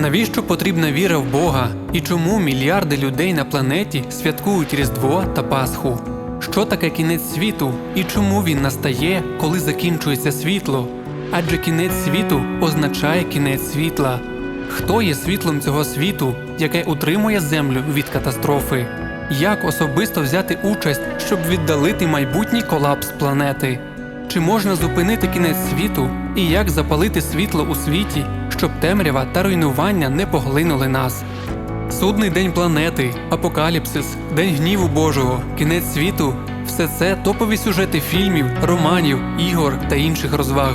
Навіщо потрібна віра в Бога і чому мільярди людей на планеті святкують Різдво та Пасху? Що таке кінець світу і чому він настає, коли закінчується світло? Адже кінець світу означає кінець світла. Хто є світлом цього світу, яке утримує землю від катастрофи? Як особисто взяти участь, щоб віддалити майбутній колапс планети? Чи можна зупинити кінець світу і як запалити світло у світі, щоб темрява та руйнування не поглинули нас? Судний день планети, апокаліпсис, день гніву Божого, кінець світу все це топові сюжети фільмів, романів, ігор та інших розваг.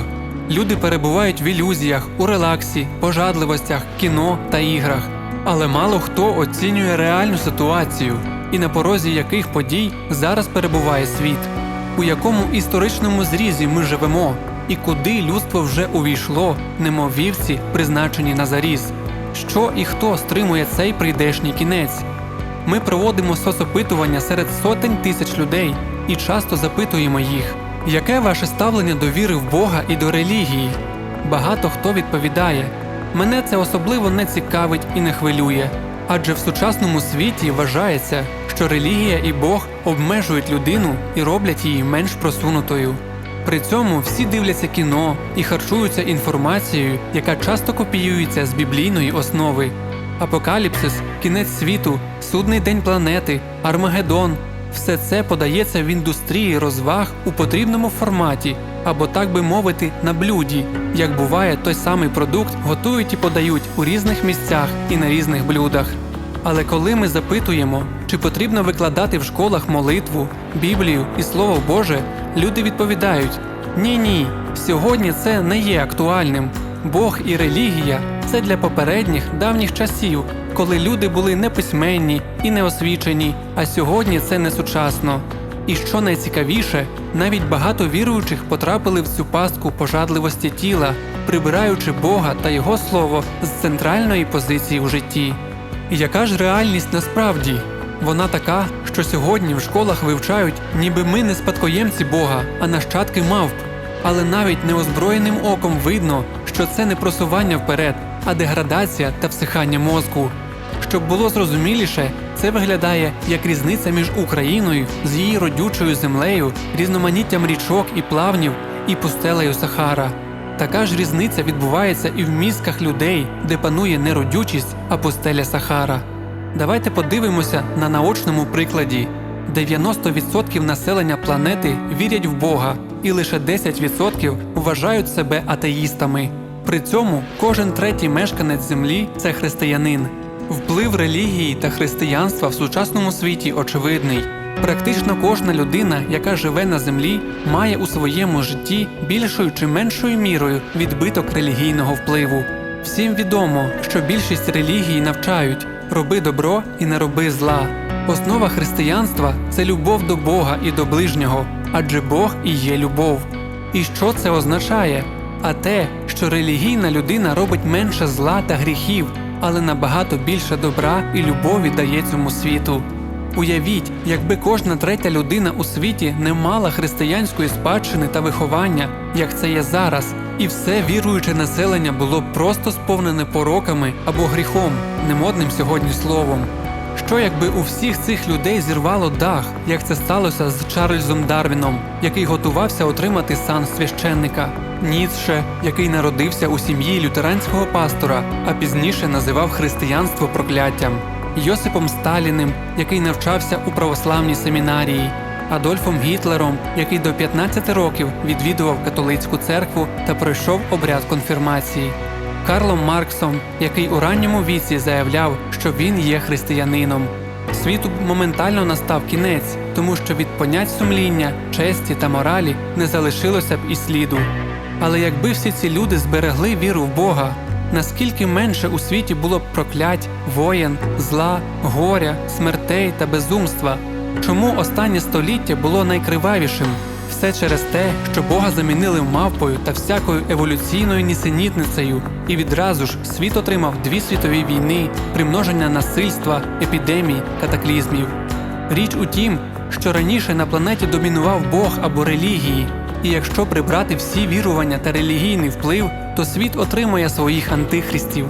Люди перебувають в ілюзіях, у релаксі, пожадливостях, кіно та іграх. Але мало хто оцінює реальну ситуацію і на порозі яких подій зараз перебуває світ, у якому історичному зрізі ми живемо, і куди людство вже увійшло, немов вівці, призначені на заріз. Що і хто стримує цей прийдешній кінець? Ми проводимо соцопитування серед сотень тисяч людей і часто запитуємо їх, яке ваше ставлення до віри в Бога і до релігії? Багато хто відповідає: мене це особливо не цікавить і не хвилює, адже в сучасному світі вважається, що релігія і Бог обмежують людину і роблять її менш просунутою. При цьому всі дивляться кіно і харчуються інформацією, яка часто копіюється з біблійної основи. Апокаліпсис, кінець світу, судний день планети, Армагеддон – все це подається в індустрії розваг у потрібному форматі, або так би мовити, на блюді, як буває, той самий продукт готують і подають у різних місцях і на різних блюдах. Але коли ми запитуємо, чи потрібно викладати в школах молитву, Біблію і Слово Боже, люди відповідають: ні, ні, сьогодні це не є актуальним. Бог і релігія це для попередніх давніх часів, коли люди були неписьменні і неосвічені, а сьогодні це не сучасно. І що найцікавіше, навіть багато віруючих потрапили в цю пастку пожадливості тіла, прибираючи Бога та Його слово з центральної позиції у житті. Яка ж реальність насправді? Вона така, що сьогодні в школах вивчають, ніби ми не спадкоємці Бога, а нащадки мавп. Але навіть неозброєним оком видно, що це не просування вперед, а деградація та всихання мозку. Щоб було зрозуміліше, це виглядає як різниця між Україною з її родючою землею, різноманіттям річок і плавнів і пустелею Сахара. Така ж різниця відбувається і в мізках людей, де панує не родючість, а пустеля Сахара. Давайте подивимося на наочному прикладі. 90% населення планети вірять в Бога, і лише 10% вважають себе атеїстами. При цьому кожен третій мешканець землі це християнин. Вплив релігії та християнства в сучасному світі очевидний. Практично кожна людина, яка живе на землі, має у своєму житті більшою чи меншою мірою відбиток релігійного впливу. Всім відомо, що більшість релігій навчають роби добро і не роби зла. Основа християнства це любов до Бога і до ближнього, адже Бог і є любов. І що це означає? А те, що релігійна людина робить менше зла та гріхів, але набагато більше добра і любові дає цьому світу. Уявіть, якби кожна третя людина у світі не мала християнської спадщини та виховання, як це є зараз, і все віруюче населення було б просто сповнене пороками або гріхом, немодним сьогодні словом. Що якби у всіх цих людей зірвало дах, як це сталося з Чарльзом Дарвіном, який готувався отримати сан священника, Ніцше, який народився у сім'ї лютеранського пастора, а пізніше називав християнство прокляттям, Йосипом Сталіним, який навчався у православній семінарії, Адольфом Гітлером, який до 15 років відвідував католицьку церкву та пройшов обряд конфірмації. Карлом Марксом, який у ранньому віці заявляв, що він є християнином. Світу моментально настав кінець, тому що від понять сумління, честі та моралі не залишилося б і сліду. Але якби всі ці люди зберегли віру в Бога, наскільки менше у світі було б проклять, воєн, зла, горя, смертей та безумства? Чому останнє століття було найкривавішим? Все через те, що Бога замінили мавпою та всякою еволюційною нісенітницею, і відразу ж світ отримав дві світові війни, примноження насильства, епідемій, катаклізмів. Річ у тім, що раніше на планеті домінував Бог або релігії, і якщо прибрати всі вірування та релігійний вплив, то світ отримує своїх антихристів.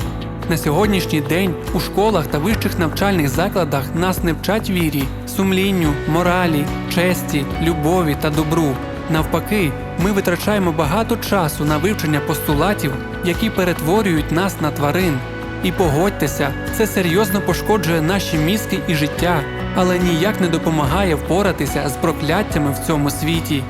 На сьогоднішній день у школах та вищих навчальних закладах нас не вчать вірі, сумлінню, моралі, честі, любові та добру. Навпаки, ми витрачаємо багато часу на вивчення постулатів, які перетворюють нас на тварин. І погодьтеся, це серйозно пошкоджує наші мізки і життя, але ніяк не допомагає впоратися з прокляттями в цьому світі.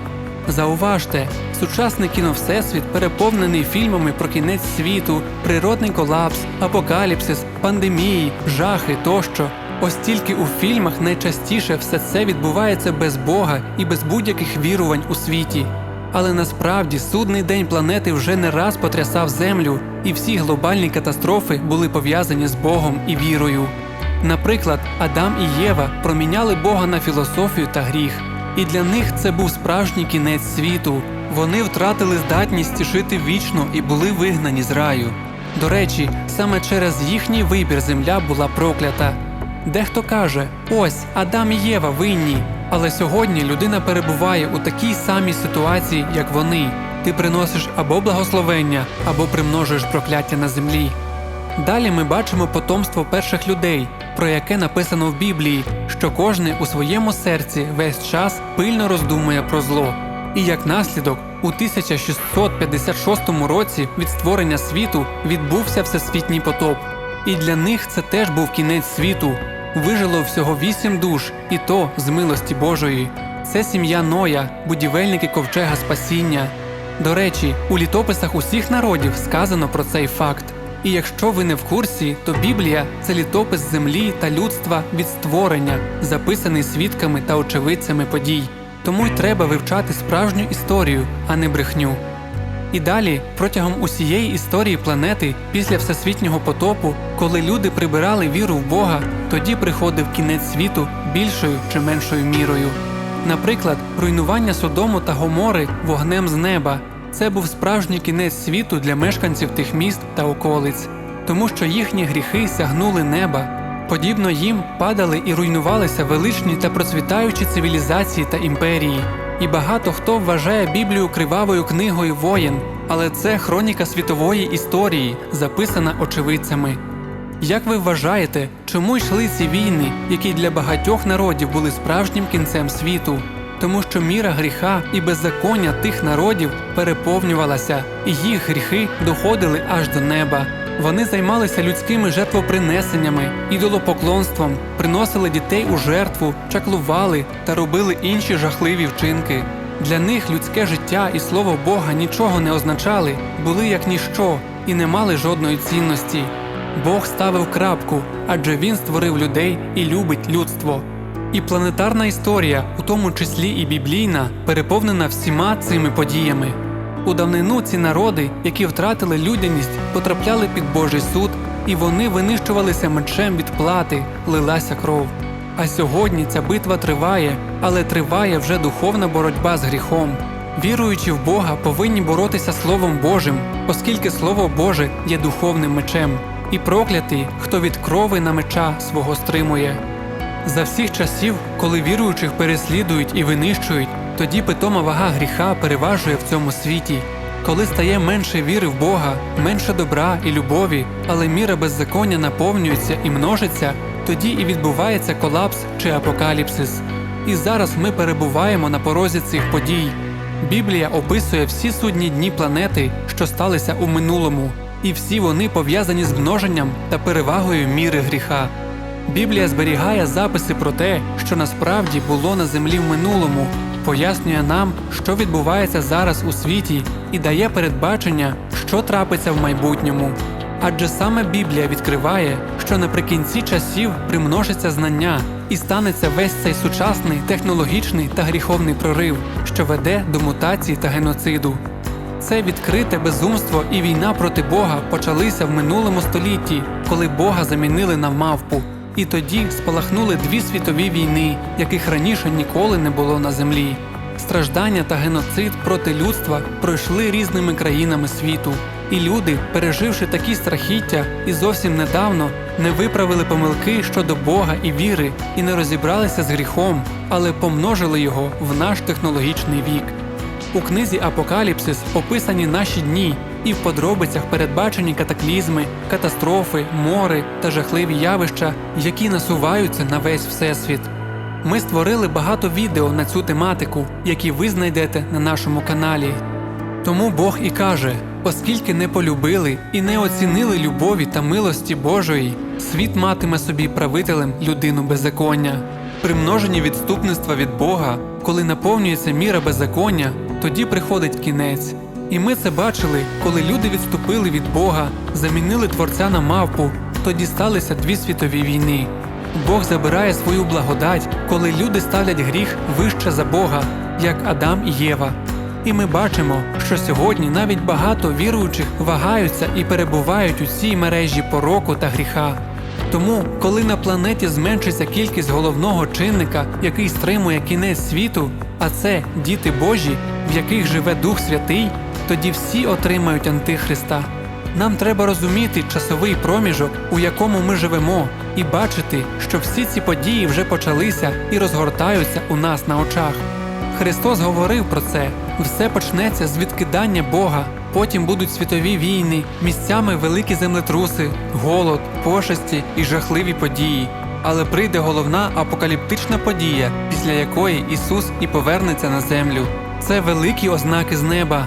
Зауважте, сучасний кіновсесвіт переповнений фільмами про кінець світу, природний колапс, апокаліпсис, пандемії, жахи тощо. Ось тільки у фільмах найчастіше все це відбувається без Бога і без будь-яких вірувань у світі. Але насправді судний день планети вже не раз потрясав землю, і всі глобальні катастрофи були пов'язані з Богом і вірою. Наприклад, Адам і Єва проміняли Бога на філософію та гріх, і для них це був справжній кінець світу. Вони втратили здатність жити вічно і були вигнані з раю. До речі, саме через їхній вибір земля була проклята. Дехто каже: ось Адам і Єва винні. Але сьогодні людина перебуває у такій самій ситуації, як вони. Ти приносиш або благословення, або примножуєш прокляття на землі. Далі ми бачимо потомство перших людей, про яке написано в Біблії, що кожний у своєму серці весь час пильно роздумує про зло. І як наслідок, у 1656 році від створення світу відбувся всесвітній потоп. І для них це теж був кінець світу. Вижило всього вісім душ, і то з милості Божої. Це сім'я Ноя, будівельники ковчега спасіння. До речі, у літописах усіх народів сказано про цей факт. І якщо ви не в курсі, то Біблія це літопис землі та людства від створення, записаний свідками та очевидцями подій. Тому й треба вивчати справжню історію, а не брехню. І далі, протягом усієї історії планети, після всесвітнього потопу, коли люди прибирали віру в Бога, тоді приходив кінець світу більшою чи меншою мірою. Наприклад, руйнування Содому та Гомори вогнем з неба це був справжній кінець світу для мешканців тих міст та околиць, тому що їхні гріхи сягнули неба. Подібно їм падали і руйнувалися величні та процвітаючі цивілізації та імперії. І багато хто вважає Біблію кривавою книгою воєн, але це хроніка світової історії, записана очевидцями. Як ви вважаєте, чому йшли ці війни, які для багатьох народів були справжнім кінцем світу? Тому що міра гріха і беззаконня тих народів переповнювалася, і їх гріхи доходили аж до неба. Вони займалися людськими жертвопринесеннями, ідолопоклонством, приносили дітей у жертву, чаклували та робили інші жахливі вчинки. Для них людське життя і слово Бога нічого не означали, були як ніщо і не мали жодної цінності. Бог ставив крапку, адже він створив людей і любить людство. І планетарна історія, у тому числі і біблійна, переповнена всіма цими подіями. У давнину ці народи, які втратили людяність, потрапляли під Божий суд, і вони винищувалися мечем від плати, лилася кров. А сьогодні ця битва триває, але триває вже духовна боротьба з гріхом. Віруючи в Бога, повинні боротися Словом Божим, оскільки Слово Боже є духовним мечем, і проклятий, хто від крови на меча свого стримує. За всіх часів, коли віруючих переслідують і винищують, тоді питома вага гріха переважує в цьому світі. Коли стає менше віри в Бога, менше добра і любові, але міра беззаконня наповнюється і множиться, тоді і відбувається колапс чи апокаліпсис. І зараз ми перебуваємо на порозі цих подій. Біблія описує всі судні дні планети, що сталися у минулому, і всі вони пов'язані з множенням та перевагою міри гріха. Біблія зберігає записи про те, що насправді було на землі в минулому, пояснює нам, що відбувається зараз у світі, і дає передбачення, що трапиться в майбутньому. Адже саме Біблія відкриває, що наприкінці часів примножиться знання і станеться весь цей сучасний технологічний та гріховний прорив, що веде до мутацій та геноциду. Це відкрите безумство і війна проти Бога почалися в минулому столітті, коли Бога замінили на мавпу. І тоді спалахнули дві світові війни, яких раніше ніколи не було на землі. Страждання та геноцид проти людства пройшли різними країнами світу, і люди, переживши такі страхіття і зовсім недавно, не виправили помилки щодо Бога і віри, і не розібралися з гріхом, але помножили його в наш технологічний вік. У книзі Апокаліпсис описані наші дні, і в подробицях передбачені катаклізми, катастрофи, мори та жахливі явища, які насуваються на весь всесвіт. Ми створили багато відео на цю тематику, які ви знайдете на нашому каналі. Тому Бог і каже: оскільки не полюбили і не оцінили любові та милості Божої, світ матиме собі правителем людину беззаконня. При множенні відступництва від Бога, коли наповнюється міра беззаконня, тоді приходить кінець. І ми це бачили, коли люди відступили від Бога, замінили Творця на мавпу, тоді сталися дві світові війни. Бог забирає свою благодать, коли люди ставлять гріх вище за Бога, як Адам і Єва. І ми бачимо, що сьогодні навіть багато віруючих вагаються і перебувають у цій мережі пороку та гріха. Тому, коли на планеті зменшиться кількість головного чинника, який стримує кінець світу, а це діти Божі, в яких живе Дух Святий, тоді всі отримають Антихриста. Нам треба розуміти часовий проміжок, у якому ми живемо, і бачити, що всі ці події вже почалися і розгортаються у нас на очах. Христос говорив про це: все почнеться з відкидання Бога, потім будуть світові війни, місцями великі землетруси, голод, пошесті і жахливі події. Але прийде головна апокаліптична подія, після якої Ісус і повернеться на землю. Це великі ознаки з неба.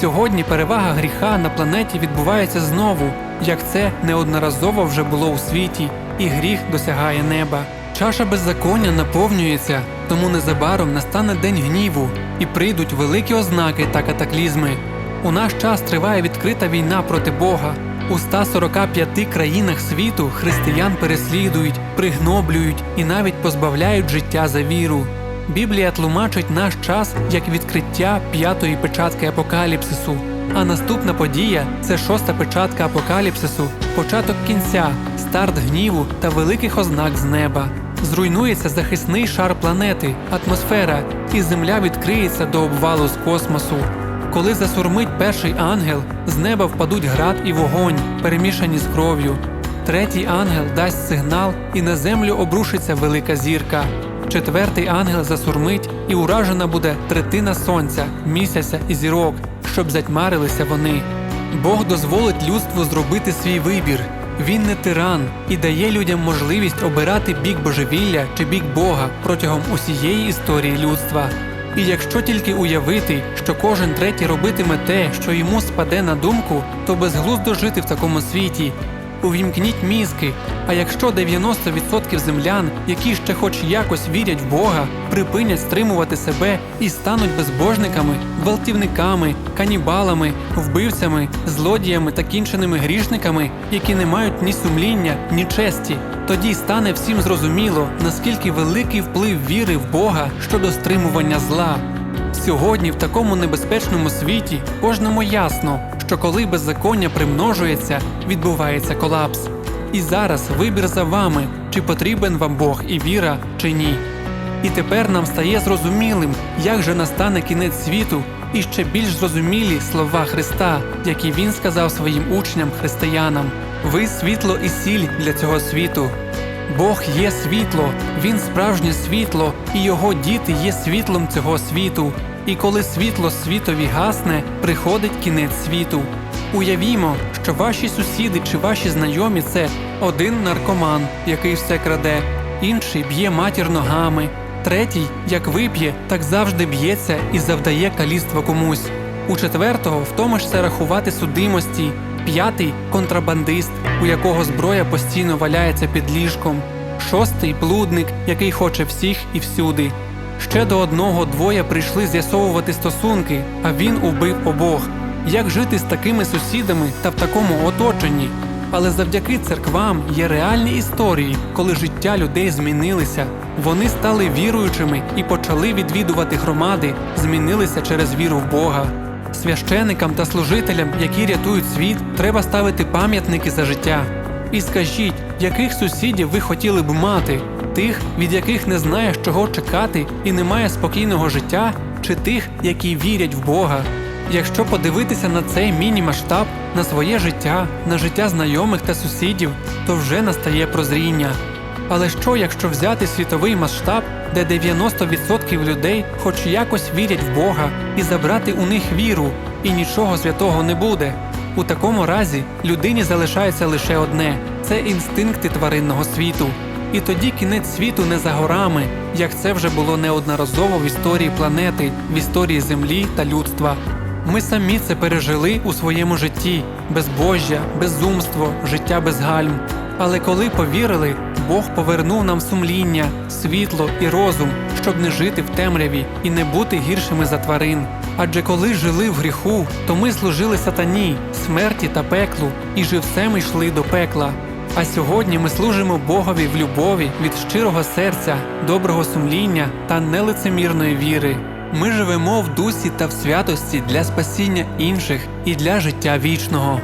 Сьогодні перевага гріха на планеті відбувається знову, як це неодноразово вже було у світі, і гріх досягає неба. Чаша беззаконня наповнюється, тому незабаром настане день гніву, і прийдуть великі ознаки та катаклізми. У наш час триває відкрита війна проти Бога. У 145 країнах світу християн переслідують, пригноблюють і навіть позбавляють життя за віру. Біблія тлумачить наш час як відкриття п'ятої печатки апокаліпсису. А наступна подія це шоста печатка апокаліпсису, початок кінця, старт гніву та великих ознак з неба. Зруйнується захисний шар планети, атмосфера, і земля відкриється до обвалу з космосу. Коли засурмить перший ангел, з неба впадуть град і вогонь, перемішані з кров'ю. Третій ангел дасть сигнал, і на землю обрушиться велика зірка. Четвертий ангел засурмить, і уражена буде третина сонця, місяця і зірок, щоб затьмарилися вони. Бог дозволить людству зробити свій вибір. Він не тиран і дає людям можливість обирати бік божевілля чи бік Бога протягом усієї історії людства. І якщо тільки уявити, що кожен третій робитиме те, що йому спаде на думку, то безглуздо жити в такому світі. Увімкніть мізки. А якщо 90% землян, які ще хоч якось вірять в Бога, припинять стримувати себе і стануть безбожниками, гвалтівниками, канібалами, вбивцями, злодіями та кінченими грішниками, які не мають ні сумління, ні честі, тоді стане всім зрозуміло, наскільки великий вплив віри в Бога щодо стримування зла. Сьогодні, в такому небезпечному світі, кожному ясно, що коли беззаконня примножується, відбувається колапс. І зараз вибір за вами, чи потрібен вам Бог і віра, чи ні. І тепер нам стає зрозумілим, як же настане кінець світу, і ще більш зрозумілі слова Христа, які Він сказав своїм учням християнам: Ви світло і сіль для цього світу. Бог є світло, Він справжнє світло, і його діти є світлом цього світу. І коли світло світові гасне, приходить кінець світу. Уявімо, що ваші сусіди чи ваші знайомі це один наркоман, який все краде, інший б'є матір ногами, третій, як вип'є, так завжди б'ється і завдає каліцтва комусь. У четвертого втомишся рахувати судимості, п'ятий контрабандист, у якого зброя постійно валяється під ліжком, шостий блудник, який хоче всіх і всюди. Ще до одного двоє прийшли з'ясовувати стосунки, а він убив обох. Як жити з такими сусідами та в такому оточенні? Але завдяки церквам є реальні історії, коли життя людей змінилися. Вони стали віруючими і почали відвідувати громади, змінилися через віру в Бога. Священикам та служителям, які рятують світ, треба ставити пам'ятники за життя. І скажіть, яких сусідів ви хотіли б мати? Тих, від яких не знаєш, чого чекати і немає спокійного життя, чи тих, які вірять в Бога? Якщо подивитися на цей міні-масштаб, на своє життя, на життя знайомих та сусідів, то вже настає прозріння. Але що, якщо взяти світовий масштаб, де 90% людей хоч якось вірять в Бога, і забрати у них віру, і нічого святого не буде. У такому разі людині залишається лише одне це інстинкти тваринного світу. І тоді кінець світу не за горами, як це вже було неодноразово в історії планети, в історії Землі та людства. Ми самі це пережили у своєму житті: безбожжя, безумство, життя без гальм. Але коли повірили, Бог повернув нам сумління, світло і розум, щоб не жити в темряві і не бути гіршими за тварин. Адже коли жили в гріху, то ми служили сатані, смерті та пеклу, і живцем йшли до пекла. А сьогодні ми служимо Богові в любові від щирого серця, доброго сумління та нелицемірної віри. Ми живемо в дусі та в святості для спасіння інших і для життя вічного.